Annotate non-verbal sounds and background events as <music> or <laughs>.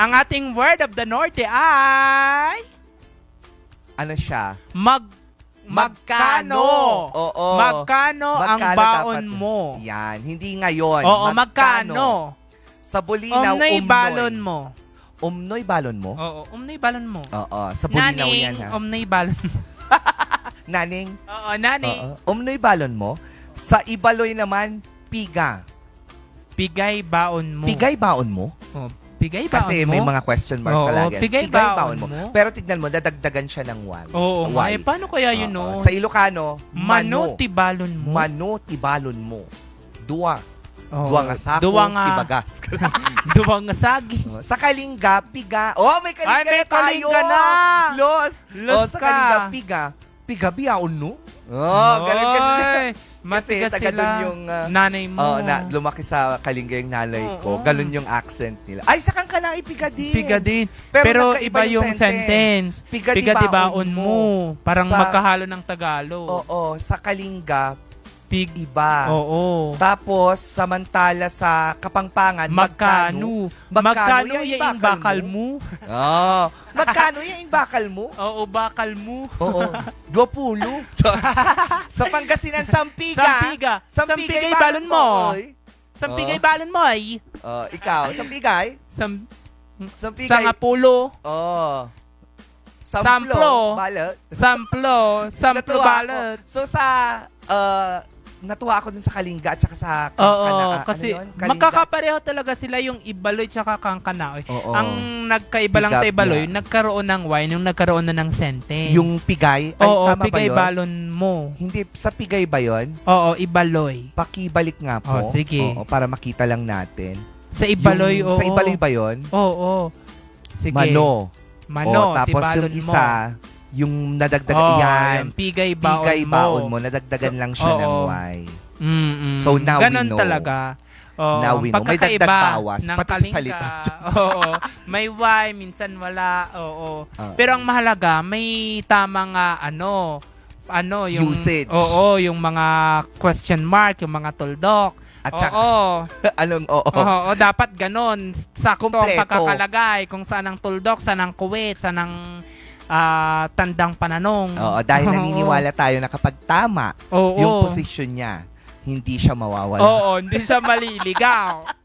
Ang ating word of the Norte ay Ano siya? mag magkano. Oo. Magkano ang Magkano baon dapat? mo? Yan. Hindi ngayon. Oo, magkano? Sa Bulinaw, Umnoy umnoy. balon mo. Umnoy balon mo? Oo, umnoy balon mo. Oo. Sa Bulinaw yan Naning, ha. umnoy balon mo. <laughs> Naning? Oo, naning. Oo. Umnoy balon mo? Sa Ibaloy naman, piga. Pigay baon mo. Pigay baon mo? Oh, pigay baon Kasi mo. may mga question mark Oo, palagi. pigay baon mo. Pero tignan mo, dadagdagan siya ng one. Oo, nga. Why? Eh, paano kaya yun, no? Oo. Sa Ilocano, mano. Manuti balon mo. Mano tibalon mo. Dua. Oo. Dua nga sako, Duwa nga, tibagas. <laughs> duwa nga sagi. sa Kalinga, piga. Oh, may Kalinga Ay, may na tayo. kalinga na. Los. Los oh, sa ka. Kalinga, piga. Piga biyaon no? Oh, ganun ganun. Oy, Matigas taga sila. dun yung, ah, nanay mo. Oh, na, lumaki sa Kalinga yung nanay ko. Oo. Ganun yung accent nila. Ay, sa kang lang ipiga din. Piga din. Pero, iba yung sentence. Piga, Piga di di baon mo. Parang Sa- magkahalo ng Tagalog. Oo, sa Kalinga, Pig. iba. Oo. Tapos, samantala sa Kapampangan, magkano? Magkano? Magkano yung bakal mo? Oh, magkano yung bakal mo? <laughs> Oo, bakal mo. Oo, 20. <laughs> sa Pangasinan, Sampiga. Sampiga. Sampigay Sampigay balon mo. Sampigay Oh. balon mo ay. Oh, ikaw, Sampigay? Sam Sampigay. Sangapulo. Oh. Samplo. Samplo. Balot. Samplo. <laughs> Samplo balot. So sa uh, natuwa ako dun sa Kalinga at saka sa Oo, Kana- kasi ano yun? Kalinga. magkakapareho talaga sila yung Ibaloy tsaka Kangkanaoy. Oo. Ang nagkaiba lang sa Ibaloy, yan. nagkaroon ng wine, yung nagkaroon na ng sentence. yung pigay, ay Oo, tama pigay ba yun? balon mo. Hindi, sa pigay ba yun? Oo, Ibaloy. Pakibalik nga po. Oh, sige. Oo, para makita lang natin. Sa Ibaloy, Yung- oo. Sa Ibaloy ba yun? Oo, Sige. Mano. Mano, Oo, tapos yung isa, yung nadagdagan, mo. Oo, yan. yung pigay baon Pigay mo. baon mo, nadagdagan So, lang siya ng oo. Y. Mm-mm. So, now we Ganon know. talaga. Oo, Now we know. May dagdag bawas, ng pati sa salita. <laughs> Oo. May why, minsan wala. Oo. Ah. Pero ang mahalaga, may tamang ah, ano, ano, yung... Usage. Oo, yung mga question mark, yung mga tuldok. At saka, Oo. <laughs> anong oo? Oo, dapat ganon. Sakto ang Kompleto. pagkakalagay. Kung saan ang tuldok, saan ang kuwit, saan ang ah, tandang pananong. Oo, dahil Oo. naniniwala tayo na kapag tama Oo. yung position niya, hindi siya mawawala. Oo, hindi siya maliligaw. <laughs>